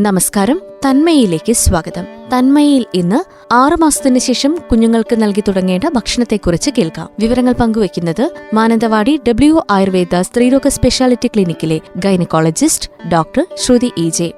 നമസ്കാരം. തന്മയിലേക്ക് സ്വാഗതം. തന്മയിൽ ഇന്ന് ആറു മാസത്തിന് ശേഷം കുഞ്ഞുങ്ങൾക്ക് നൽകി തുടങ്ങേണ്ട ഭക്ഷണത്തെക്കുറിച്ച് കേൾക്കാം. വിവരങ്ങൾ പങ്കുവയ്ക്കുന്നത് മാനന്തവാടി ഡബ്ല്യു ആയുർവേദ സ്ത്രീരോഗ speciality ക്ലിനിക്കിലെ gynaecologist doctor Shruti E J.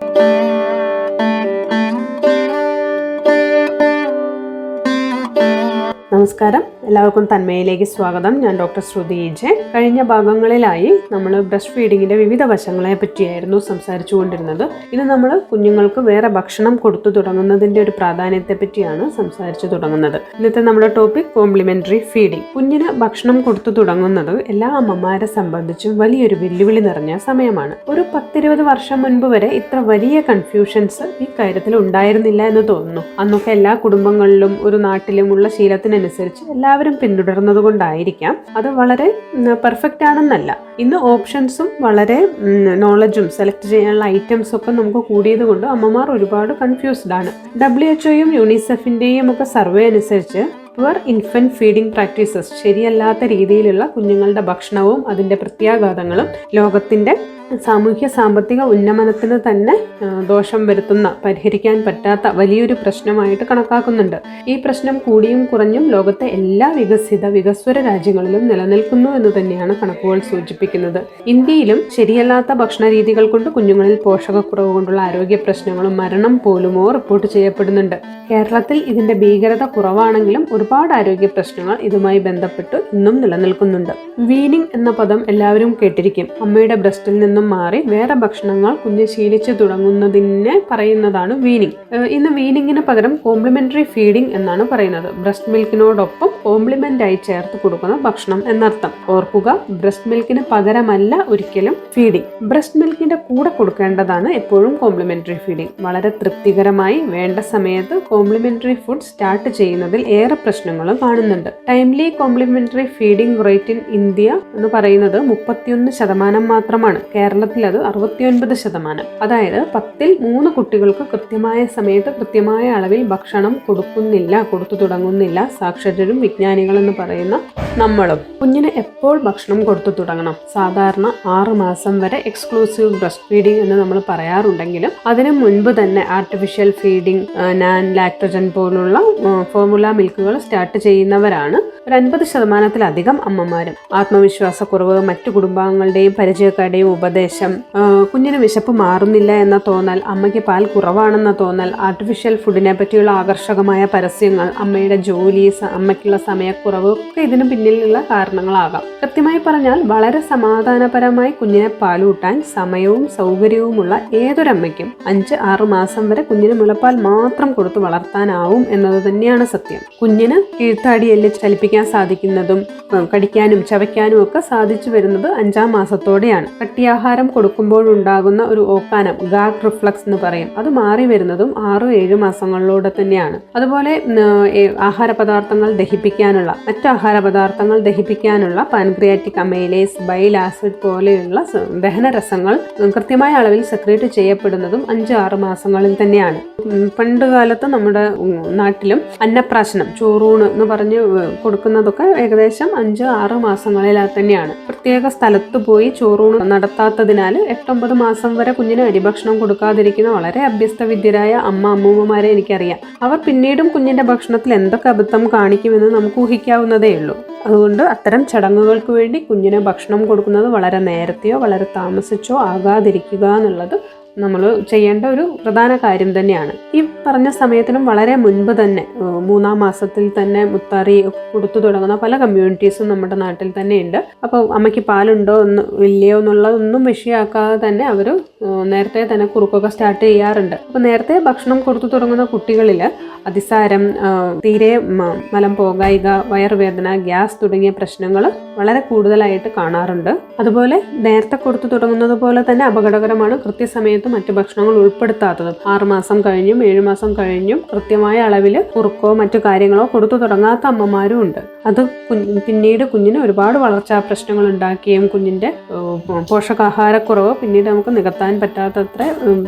നമസ്കാരം. എല്ലാവർക്കും തന്മയിലേക്ക് സ്വാഗതം. ഞാൻ ഡോക്ടർ ശ്രുതി ജെ കഴിഞ്ഞ ഭാഗങ്ങളിലായി നമ്മൾ ബ്രസ്റ്റ് ഫീഡിങ്ങിന്റെ വിവിധ വശങ്ങളെ പറ്റിയായിരുന്നു സംസാരിച്ചു കൊണ്ടിരുന്നത് ഇന്ന് നമ്മൾ കുഞ്ഞുങ്ങൾക്ക് വേറെ ഭക്ഷണം കൊടുത്തു തുടങ്ങുന്നതിന്റെ ഒരു പ്രാധാന്യത്തെ പറ്റിയാണ് സംസാരിച്ചു തുടങ്ങുന്നത്. ഇന്നത്തെ നമ്മുടെ ടോപ്പിക് കോംപ്ലിമെന്ററി ഫീഡിംഗ് കുഞ്ഞിന് ഭക്ഷണം കൊടുത്തു തുടങ്ങുന്നത് എല്ലാ അമ്മമാരെ സംബന്ധിച്ചും വലിയൊരു വെല്ലുവിളി നിറഞ്ഞ സമയമാണ്. ഒരു പത്തിരുപത് വർഷം മുൻപ് വരെ ഇത്ര വലിയ കൺഫ്യൂഷൻസ് ഈ കാര്യത്തിൽ ഉണ്ടായിരുന്നില്ല എന്ന് തോന്നുന്നു. അന്നൊക്കെ എല്ലാ കുടുംബങ്ങളിലും ഒരു നാട്ടിലുമുള്ള ശീലത്തിനനുസരിച്ച് എല്ലാവരും പിന്തുടർന്നത് കൊണ്ടായിരിക്കാം. അത് വളരെ പെർഫെക്റ്റ് ആണെന്നല്ല. ഇന്ന് ഓപ്ഷൻസും വളരെ നോളജും സെലക്ട് ചെയ്യാനുള്ള ഐറ്റംസ് ഒക്കെ നമുക്ക് കൂടിയത് കൊണ്ട് അമ്മമാർ ഒരുപാട് കൺഫ്യൂസ്ഡ് ആണ്. ഡബ്ല്യു എച്ച്ഒയും യൂണിസെഫിന്റെയും ഒക്കെ സർവേ അനുസരിച്ച് പുവർ ഇൻഫന്റ് ഫീഡിംഗ് പ്രാക്ടീസസ് ശരിയല്ലാത്ത രീതിയിലുള്ള കുഞ്ഞുങ്ങളുടെ ഭക്ഷണവും അതിന്റെ പ്രത്യാഘാതങ്ങളും ലോകത്തിന്റെ സാമൂഹ്യ സാമ്പത്തിക ഉന്നമനത്തിന് തന്നെ ദോഷം വരുത്തുന്ന പരിഹരിക്കാൻ പറ്റാത്ത വലിയൊരു പ്രശ്നമായിട്ട് കണക്കാക്കുന്നുണ്ട്. ഈ പ്രശ്നം കൂടിയും കുറഞ്ഞും ലോകത്തെ എല്ലാ വികസിത വികസ്വര രാജ്യങ്ങളിലും നിലനിൽക്കുന്നു എന്ന് തന്നെയാണ് കണക്കുകൾ സൂചിപ്പിക്കുന്നത്. ഇന്ത്യയിലും ശരിയല്ലാത്ത ഭക്ഷണ രീതികൾ കൊണ്ട് കുഞ്ഞുങ്ങളിൽ പോഷകക്കുറവ് കൊണ്ടുള്ള ആരോഗ്യ പ്രശ്നങ്ങളും മരണം പോലുമോ റിപ്പോർട്ട് ചെയ്യപ്പെടുന്നുണ്ട്. കേരളത്തിൽ ഇതിന്റെ ഭീകരത കുറവാണെങ്കിലും ഒരുപാട് ആരോഗ്യ പ്രശ്നങ്ങൾ ഇതുമായി ബന്ധപ്പെട്ട് ഇന്നും നിലനിൽക്കുന്നുണ്ട്. വീനിങ് എന്ന പദം എല്ലാവരും കേട്ടിരിക്കും. അമ്മയുടെ ബ്രസ്റ്റിൽ നിന്നും മാറി വേറെ ഭക്ഷണങ്ങൾ കുഞ്ഞ് ശീലിച്ചു തുടങ്ങുന്നതിനെ പറയുന്നതാണ് വീനിങ് ഇന്ന് വീനിങ്ങിന് പകരം കോംപ്ലിമെന്ററി ഫീഡിംഗ് എന്നാണ് പറയുന്നത്. ബ്രസ്റ്റ് മിൽക്കിനോടൊപ്പം കോംപ്ലിമെന്റ് ആയി ചേർത്ത് കൊടുക്കുന്ന ഭക്ഷണം എന്നർത്ഥം. ഓർക്കുക ബ്രസ്റ്റ് മിൽക്കിന് പകരമല്ല ഒരിക്കലും ഫീഡിംഗ് ബ്രസ്റ്റ് മിൽക്കിന്റെ കൂടെ കൊടുക്കേണ്ടതാണ് എപ്പോഴും കോംപ്ലിമെന്ററി ഫീഡിംഗ് വളരെ തൃപ്തികരമായി വേണ്ട സമയത്ത് കോംപ്ലിമെന്ററി ഫുഡ് സ്റ്റാർട്ട് ചെയ്യുന്നതിൽ ഏറെ പ്രശ്നങ്ങളും കാണുന്നുണ്ട്. Timely complimentary feeding rate in India എന്ന് പറയുന്നത് മുപ്പത്തിയൊന്ന് ശതമാനം മാത്രമാണ്. കേരളത്തിൽ അത് അറുപത്തിയൊൻപത് ശതമാനം. അതായത് പത്തിൽ മൂന്ന് കുട്ടികൾക്ക് കൃത്യമായ സമയത്ത് കൃത്യമായ അളവിൽ ഭക്ഷണം കൊടുക്കുന്നില്ല കൊടുത്തു തുടങ്ങുന്നില്ല സാക്ഷരരും വിജ്ഞാനികളെന്ന് പറയുന്ന നമ്മളും. കുഞ്ഞിന് എപ്പോൾ ഭക്ഷണം കൊടുത്തു തുടങ്ങണം? സാധാരണ ആറ് മാസം വരെ എക്സ്ക്ലൂസീവ് ബ്രസ്റ്റ് ഫീഡിംഗ് എന്ന് നമ്മൾ പറയാറുണ്ടെങ്കിലും അതിനു മുൻപ് തന്നെ ആർട്ടിഫിഷ്യൽ ഫീഡിംഗ് നാൻ ലാക്ടോജൻ പോലുള്ള ഫോർമുല മിൽക്കുകൾ സ്റ്റാർട്ട് ചെയ്യുന്നവരാണ് ഒരു അൻപത് ശതമാനത്തിലധികം അമ്മമാരും. ആത്മവിശ്വാസക്കുറവ് മറ്റു കുടുംബാംഗങ്ങളുടെയും പരിചയക്കാരുടെയും ഉപദേശം കുഞ്ഞിന് വിശപ്പ് മാറുന്നില്ല എന്ന തോന്നൽ അമ്മയ്ക്ക് പാൽ കുറവാണെന്ന തോന്നൽ ആർട്ടിഫിഷ്യൽ ഫുഡിനെ പറ്റിയുള്ള ആകർഷകമായ പരസ്യങ്ങൾ അമ്മയുടെ ജോലി അമ്മയ്ക്കുള്ള സമയക്കുറവ് ഒക്കെ ഇതിന് പിന്നിലുള്ള കാരണങ്ങളാകാം. കൃത്യമായി പറഞ്ഞാൽ വളരെ സമാധാനപരമായി കുഞ്ഞിനെ പാലൂട്ടാൻ സമയവും സൗകര്യവുമുള്ള ഏതൊരമ്മയ്ക്കും അഞ്ച് ആറ് മാസം വരെ കുഞ്ഞിന് മുലപ്പാൽ മാത്രം കൊടുത്തു വളർത്താനാവും എന്നത് തന്നെയാണ് സത്യം. കുഞ്ഞിന് കീഴ്ത്താടി എല്ല് ചലിപ്പിക്കാൻ സാധിക്കുന്നതും കടിക്കാനും ചവയ്ക്കാനും ഒക്കെ സാധിച്ചു വരുന്നത് അഞ്ചാം മാസത്തോടെയാണ്. കട്ടിയാഹാരം കൊടുക്കുമ്പോഴുണ്ടാകുന്ന ഒരു ഓക്കാനം ഗാഗ് റിഫ്ലക്സ് എന്ന് പറയും. അത് മാറി വരുന്നതും ആറു ഏഴ് മാസങ്ങളിലൂടെ തന്നെയാണ്. അതുപോലെ ആഹാര പദാർത്ഥങ്ങൾ ദഹിപ്പിക്കാനുള്ള മറ്റു ആഹാര പദാർത്ഥങ്ങൾ ദഹിപ്പിക്കാനുള്ള പാൻക്രിയാറ്റിക് അമൈലേസ് ബൈൽ ആസിഡ് പോലെയുള്ള ദഹനരസങ്ങൾ കൃത്യമായ അളവിൽ സെക്രേറ്റ് ചെയ്യപ്പെടുന്നതും അഞ്ച് ആറ് മാസങ്ങളിൽ തന്നെയാണ്. പണ്ട് കാലത്ത് നമ്മുടെ നാട്ടിലും അന്നപ്രാശനം ചോറൂണ് എന്ന് പറഞ്ഞ് കൊടുക്കുന്നതൊക്കെ ഏകദേശം അഞ്ച് ആറ് മാസങ്ങളിൽ തന്നെയാണ്. പ്രത്യേക സ്ഥലത്ത് പോയി ചോറൂണ് നടത്താത്തതിനാൽ എട്ടൊമ്പത് മാസം വരെ കുഞ്ഞിന് അരിഭക്ഷണം കൊടുക്കാതിരിക്കുന്ന വളരെ അഭ്യസ്ത വിദ്യരായ അമ്മ അമ്മൂമ്മമാരെ എനിക്കറിയാം. അവർ പിന്നീടും കുഞ്ഞിന്റെ ഭക്ഷണത്തിൽ എന്തൊക്കെ അബദ്ധം കാണിക്കുമെന്ന് നമുക്ക് ഊഹിക്കാവുന്നതേ ഉള്ളൂ. അതുകൊണ്ട് അത്തരം ചടങ്ങുകൾക്ക് വേണ്ടി കുഞ്ഞിന് ഭക്ഷണം കൊടുക്കുന്നത് വളരെ നേരത്തെയോ വളരെ താമസിച്ചോ ആകാതിരിക്കുക എന്നുള്ളത് നമ്മൾ ചെയ്യേണ്ട ഒരു പ്രധാന കാര്യം തന്നെയാണ്. ഈ പറഞ്ഞ സമയത്തിനും വളരെ മുൻപ് തന്നെ മൂന്നാം മാസത്തിൽ തന്നെ മുത്താറി കൊടുത്തു തുടങ്ങുന്ന പല കമ്മ്യൂണിറ്റീസും നമ്മുടെ നാട്ടിൽ തന്നെ ഉണ്ട് അപ്പോൾ അമ്മയ്ക്ക് പാലുണ്ടോ എന്ന് ഇല്ലയോ എന്നുള്ളതൊന്നും വിഷയമാക്കാതെ തന്നെ അവർ നേരത്തെ തന്നെ കുറുക്കൊക്കെ സ്റ്റാർട്ട് ചെയ്യാറുണ്ട്. അപ്പോൾ നേരത്തെ ഭക്ഷണം കൊടുത്തു തുടങ്ങുന്ന കുട്ടികളിൽ അതിസാരം തീരെ മലം പോകായിക വയറുവേദന ഗ്യാസ് തുടങ്ങിയ പ്രശ്നങ്ങൾ വളരെ കൂടുതലായിട്ട് കാണാറുണ്ട്. അതുപോലെ നേരത്തെ കൊടുത്തു തുടങ്ങുന്നത് പോലെ തന്നെ അപകടകരമാണ് കൃത്യസമയത്ത് മറ്റു ഭക്ഷണങ്ങൾ ഉൾപ്പെടുത്താത്തതും. ആറുമാസം കഴിഞ്ഞും ഏഴുമാസം കഴിഞ്ഞും കൃത്യമായ അളവിൽ കുറുക്കോ മറ്റു കാര്യങ്ങളോ കൊടുത്തു തുടങ്ങാത്ത അമ്മമാരും ഉണ്ട്. അത് പിന്നീട് കുഞ്ഞിന് ഒരുപാട് വളർച്ചാ പ്രശ്നങ്ങൾ ഉണ്ടാക്കുകയും കുഞ്ഞിന്റെ പോഷകാഹാരക്കുറവ് പിന്നീട് നമുക്ക് നികത്താൻ പറ്റാത്തത്ര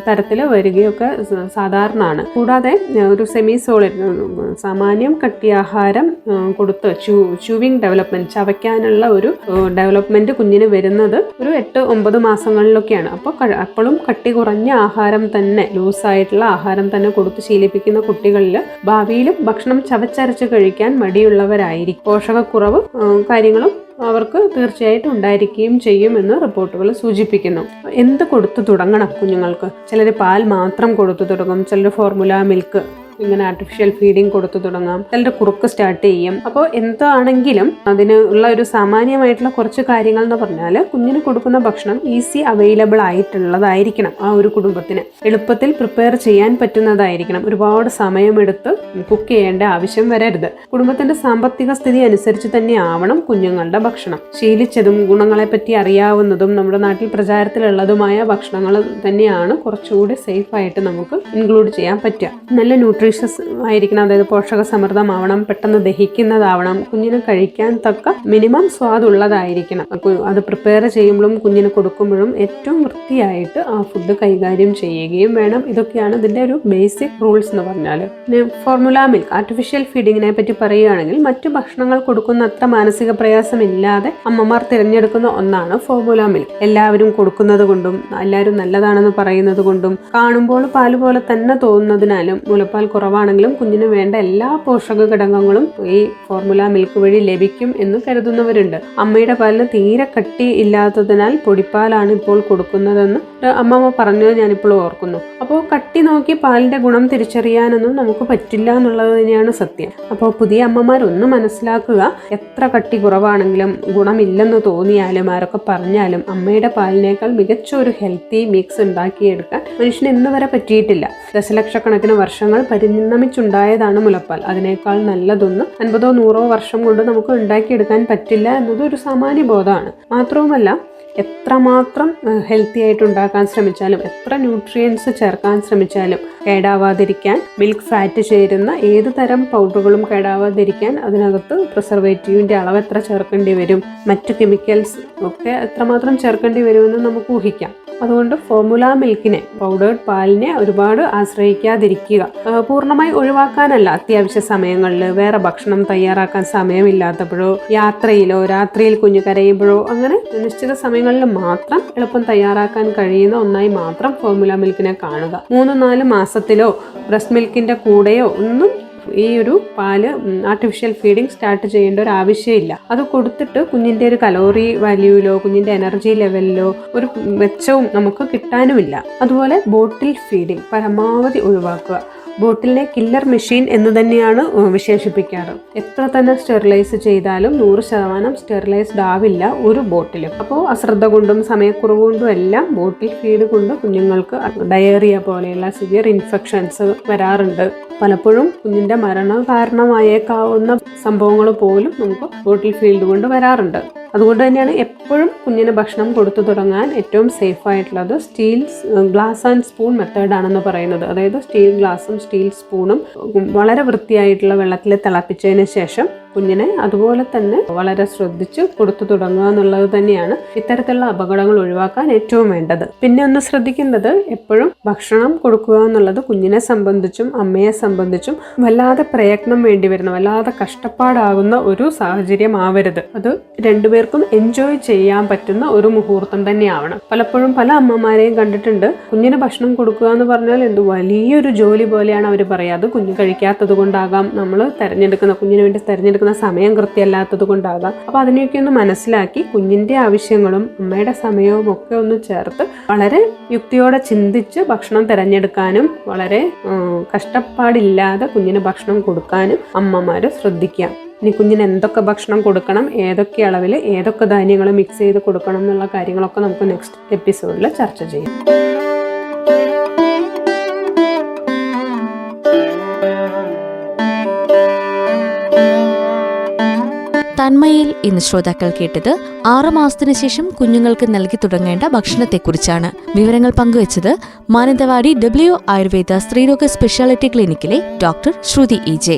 തരത്തിൽ വരികയൊക്കെ സാധാരണമാണ് കൂടാതെ ഒരു സെമി സോളിഡ് സാമാന്യം കട്ടിയ ആഹാരം കൊടുത്ത് കൊടുത്ത് ചൂവിങ് ഡെവലപ്മെന്റ് ചവയ്ക്കാനുള്ള ഒരു ഡെവലപ്മെന്റ് കുഞ്ഞിന് വരുന്നത് ഒരു എട്ട് ഒമ്പത് മാസങ്ങളിലൊക്കെയാണ്. അപ്പോൾ അപ്പോഴും കട്ടി കുറഞ്ഞ ആഹാരം തന്നെ ലൂസായിട്ടുള്ള ആഹാരം തന്നെ കൊടുത്ത് ശീലിപ്പിക്കുന്ന കുട്ടികളിൽ ഭാവിയിലും ഭക്ഷണം ചവച്ചരച്ച് കഴിക്കാൻ മടിയുള്ളവരായിരിക്കും. പോഷകക്കുറവ് കാര്യങ്ങളും അവർക്ക് തീർച്ചയായിട്ടും ഉണ്ടായിരിക്കുകയും ചെയ്യുമെന്ന് റിപ്പോർട്ടുകൾ സൂചിപ്പിക്കുന്നു. എന്ത് കൊടുത്തു തുടങ്ങണം കുഞ്ഞുങ്ങൾക്ക്? ചിലർ പാൽ മാത്രം കൊടുത്തു തുടങ്ങും ചിലർ ഫോർമുല മിൽക്ക് ഇങ്ങനെ ആർട്ടിഫിഷ്യൽ ഫീഡിങ് കൊടുത്തു തുടങ്ങാം. ചിലർ കുറുക്ക് സ്റ്റാർട്ട് ചെയ്യും. അപ്പോൾ എന്താണെങ്കിലും അതിന് ഉള്ള ഒരു സാമാന്യമായിട്ടുള്ള കുറച്ച് കാര്യങ്ങൾ എന്ന് പറഞ്ഞാൽ കുഞ്ഞിന് കൊടുക്കുന്ന ഭക്ഷണം ഈസി അവൈലബിൾ ആയിട്ടുള്ളതായിരിക്കണം ആ ഒരു കുടുംബത്തിന്. എളുപ്പത്തിൽ പ്രിപ്പയർ ചെയ്യാൻ പറ്റുന്നതായിരിക്കണം. ഒരുപാട് സമയമെടുത്ത് കുക്ക് ചെയ്യേണ്ട ആവശ്യം വരരുത്. കുടുംബത്തിന്റെ സാമ്പത്തിക സ്ഥിതി അനുസരിച്ച് തന്നെ ആവണം കുഞ്ഞുങ്ങളുടെ ഭക്ഷണം. ശീലിച്ചതും ഗുണങ്ങളെ പറ്റി അറിയാവുന്നതും നമ്മുടെ നാട്ടിൽ പ്രചാരത്തിലുള്ളതുമായ ഭക്ഷണങ്ങൾ തന്നെയാണ് കുറച്ചുകൂടി സേഫ് ആയിട്ട് നമുക്ക് ഇൻക്ലൂഡ് ചെയ്യാൻ പറ്റുക. നല്ല ന്യൂട്രീഷ്യസ് ആയിരിക്കണം അതായത് പോഷക സമൃദ്ധമാവണം പെട്ടെന്ന് ദഹിക്കുന്നതാവണം കുഞ്ഞിന് കഴിക്കാൻ തക്ക മിനിമം സ്വാദുള്ളതായിരിക്കണം. അത് പ്രിപ്പയർ ചെയ്യുമ്പോഴും കുഞ്ഞിന് കൊടുക്കുമ്പോഴും ഏറ്റവും വൃത്തിയായിട്ട് ആ ഫുഡ് കൈകാര്യം ചെയ്യുകയും വേണം. ഇതൊക്കെയാണ് ഇതിന്റെ ഒരു ബേസിക് റൂൾസ് എന്ന് പറഞ്ഞാൽ പിന്നെ ഫോർമുല മിൽക്ക് ആർട്ടിഫിഷ്യൽ ഫീഡിങ്ങിനെ പറ്റി പറയുകയാണെങ്കിൽ മറ്റു ഭക്ഷണങ്ങൾ കൊടുക്കുന്ന അത്ര മാനസിക പ്രയാസമില്ലാതെ അമ്മമാർ തിരഞ്ഞെടുക്കുന്ന ഒന്നാണ് ഫോർമുല മിൽക്ക് എല്ലാവരും കൊടുക്കുന്നത് കൊണ്ടും എല്ലാവരും നല്ലതാണെന്ന് പറയുന്നത് കൊണ്ടും കാണുമ്പോൾ പാൽ പോലെ തന്നെ തോന്നുന്നതിനാലും മുലപ്പാൽ കുറവാണെങ്കിലും കുഞ്ഞിന് വേണ്ട എല്ലാ പോഷക ഘടകങ്ങളും ഈ ഫോർമുല മിൽക്ക് വഴി ലഭിക്കും എന്ന് കരുതുന്നവരുണ്ട്. അമ്മയുടെ പാലിന് തീരെ കട്ടി ഇല്ലാത്തതിനാൽ പൊടിപ്പാലാണ് ഇപ്പോൾ കൊടുക്കുന്നതെന്ന് അമ്മമ്മ പറഞ്ഞത് ഞാനിപ്പോൾ ഓർക്കുന്നു. അപ്പോൾ കട്ടി നോക്കി പാലിന്റെ ഗുണം തിരിച്ചറിയാനൊന്നും നമുക്ക് പറ്റില്ല എന്നുള്ളത് തന്നെയാണ് സത്യം. അപ്പോൾ പുതിയ അമ്മമാർ ഒന്ന് മനസ്സിലാക്കുക എത്ര കട്ടി കുറവാണെങ്കിലും ഗുണമില്ലെന്ന് തോന്നിയാലും ആരൊക്കെ പറഞ്ഞാലും അമ്മയുടെ പാലിനേക്കാൾ മികച്ച ഒരു ഹെൽത്തി മിക്സ് ഉണ്ടാക്കിയെടുക്കാൻ മനുഷ്യന് ഇന്ന് വരെ പറ്റിയിട്ടില്ല. ദശലക്ഷക്കണക്കിന് വർഷങ്ങൾ പരിണമിച്ചുണ്ടായതാണ് മുലപ്പാൽ. അതിനേക്കാൾ നല്ലതൊന്ന് അൻപതോ നൂറോ വർഷം കൊണ്ട് നമുക്ക് ഉണ്ടാക്കിയെടുക്കാൻ പറ്റില്ല എന്നത് ഒരു സാമാന്യ ബോധമാണ് മാത്രവുമല്ല എത്രമാത്രം ഹെൽത്തി ആയിട്ട് ഉണ്ടാക്കാൻ ശ്രമിച്ചാലും എത്ര ന്യൂട്രിയൻസ് ചേർക്കാൻ ശ്രമിച്ചാലും കേടാവാതിരിക്കാൻ മിൽക്ക് ഫാറ്റ് ചേരുന്ന ഏത് തരം പൗഡറുകളും കേടാവാതിരിക്കാൻ അതിനകത്ത് പ്രിസർവേറ്റീവിന്റെ അളവ് എത്ര ചേർക്കേണ്ടി വരും മറ്റ് കെമിക്കൽസ് ഒക്കെ എത്രമാത്രം ചേർക്കേണ്ടി വരുമെന്ന് നമുക്ക് ഊഹിക്കാം. അതുകൊണ്ട് ഫോർമുല മിൽക്കിനെ പൗഡേർഡ് പാലിനെ ഒരുപാട് ആശ്രയിക്കാതിരിക്കുക. പൂർണമായി ഒഴിവാക്കാനല്ല അത്യാവശ്യ സമയങ്ങളിൽ വേറെ ഭക്ഷണം തയ്യാറാക്കാൻ സമയമില്ലാത്തപ്പോഴോ യാത്രയിലോ രാത്രിയിൽ കുഞ്ഞു കരയുമ്പോഴോ അങ്ങനെ നിശ്ചിത സമയങ്ങളിൽ മാത്രം എളുപ്പം തയ്യാറാക്കാൻ കഴിയുന്ന ഒന്നായി മാത്രം ഫോർമുല മിൽക്കിനെ കാണുക. മൂന്ന് നാല് മാസത്തിലോ ബ്രസ്റ്റ് മിൽക്കിന്റെ കൂടെയോ ഒന്നും ഈ ഒരു പാൽ ആർട്ടിഫിഷ്യൽ ഫീഡിങ് സ്റ്റാർട്ട് ചെയ്യേണ്ട ഒരു ആവശ്യമില്ല. അത് കൊടുത്തിട്ട് കുഞ്ഞിന്റെ ഒരു കലോറി വാല്യൂവിലോ കുഞ്ഞിന്റെ എനർജി ലെവലിലോ ഒരു മെച്ചവും നമുക്ക് കിട്ടാനുമില്ല. അതുപോലെ ബോട്ടിൽ ഫീഡിങ് പരമാവധി ഒഴിവാക്കുക. ബോട്ടിലിനെ കില്ലർ മെഷീൻ എന്ന് തന്നെയാണ് വിശേഷിപ്പിക്കാറ്. എത്ര തന്നെ സ്റ്റെറിലൈസ് ചെയ്താലും നൂറ് ശതമാനം സ്റ്റെറിലൈസ്ഡ് ആവില്ല ഒരു ബോട്ടിലും. അപ്പോൾ അശ്രദ്ധ കൊണ്ടും സമയക്കുറവ് കൊണ്ടും എല്ലാം ബോട്ടിൽ ഫീഡ് കൊണ്ട് കുഞ്ഞുങ്ങൾക്ക് ഡയറിയ പോലെയുള്ള സിവിയർ ഇൻഫെക്ഷൻസ് വരാറുണ്ട്. പലപ്പോഴും കുഞ്ഞിന്റെ മരണ കാരണമായേക്കാവുന്ന സംഭവങ്ങൾ പോലും നമുക്ക് ബോട്ടിൽ ഫീൽഡ് കൊണ്ട് വരാറുണ്ട്. അതുകൊണ്ട് തന്നെയാണ് എപ്പോഴും കുഞ്ഞിന് ഭക്ഷണം കൊടുത്തു തുടങ്ങാൻ ഏറ്റവും സേഫ് ആയിട്ടുള്ളത് സ്റ്റീൽ ഗ്ലാസ് ആൻഡ് സ്പൂൺ മെത്തേഡാണെന്ന് പറയുന്നത്. അതായത് സ്റ്റീൽ ഗ്ലാസും സ്റ്റീൽ സ്പൂണും വളരെ വൃത്തിയായിട്ടുള്ള വെള്ളത്തിൽ തിളപ്പിച്ചതിന് ശേഷം കുഞ്ഞിനെ അതുപോലെ തന്നെ വളരെ ശ്രദ്ധിച്ച് കൊടുത്തു തുടങ്ങുക എന്നുള്ളത് തന്നെയാണ് ഇത്തരത്തിലുള്ള അപകടങ്ങൾ ഒഴിവാക്കാൻ ഏറ്റവും വേണ്ടത്. പിന്നെ ഒന്ന് ശ്രദ്ധിക്കേണ്ടത് എപ്പോഴും ഭക്ഷണം കൊടുക്കുക എന്നുള്ളത് കുഞ്ഞിനെ സംബന്ധിച്ചും അമ്മയെ സംബന്ധിച്ചും വല്ലാതെ പ്രയത്നം വേണ്ടി വരുന്ന വല്ലാതെ കഷ്ടപ്പാടാകുന്ന ഒരു സാഹചര്യം ആവരുത് അത് രണ്ടുപേർക്കും എൻജോയ് ചെയ്യാൻ പറ്റുന്ന ഒരു മുഹൂർത്തം തന്നെയാവണം. പലപ്പോഴും പല അമ്മമാരെയും കണ്ടിട്ടുണ്ട് കുഞ്ഞിന് ഭക്ഷണം കൊടുക്കുക എന്ന് പറഞ്ഞാൽ എന്ത് വലിയൊരു ജോലി പോലെയാണ് അവർ പറയുക. അത് കുഞ്ഞ് കഴിക്കാത്തത് കൊണ്ടാകാം നമ്മൾ തിരഞ്ഞെടുക്കുന്ന കുഞ്ഞിന് വേണ്ടി തിരഞ്ഞെടുക്കുന്ന സമയം കൃത്യമല്ലാത്തത് കൊണ്ടാകാം അപ്പോൾ അതിനെയൊക്കെ ഒന്ന് മനസ്സിലാക്കി കുഞ്ഞിന്റെ ആവശ്യങ്ങളും അമ്മയുടെ സമയവും ഒക്കെ ഒന്ന് ചേർത്ത് വളരെ യുക്തിയോടെ ചിന്തിച്ച് ഭക്ഷണം തിരഞ്ഞെടുക്കാനും വളരെ കഷ്ടപ്പാടില്ലാതെ കുഞ്ഞിന് ഭക്ഷണം കൊടുക്കാനും അമ്മമാർ ശ്രദ്ധിക്കാം. ഇനി കുഞ്ഞിന് എന്തൊക്കെ ഭക്ഷണം കൊടുക്കണം ഏതൊക്കെ അളവിൽ ഏതൊക്കെ ധാന്യങ്ങൾ മിക്സ് ചെയ്ത് കൊടുക്കണം എന്നുള്ള കാര്യങ്ങളൊക്കെ നമുക്ക് നെക്സ്റ്റ് എപ്പിസോഡിൽ ചർച്ച ചെയ്യാം. ഇന്ന് ശ്രോതാക്കൾ കേട്ടത് ആറു മാസത്തിനു ശേഷം കുഞ്ഞുങ്ങൾക്ക് നൽകി തുടങ്ങേണ്ട ഭക്ഷണത്തെക്കുറിച്ചാണ്. വിവരങ്ങൾ പങ്കുവച്ചത് മാനന്തവാടി ഡബ്ല്യു ആയുർവേദ സ്ത്രീരോഗ സ്പെഷ്യാലിറ്റി ക്ലിനിക്കിലെ ഡോക്ടർ ശ്രുതി ഇ ജെ.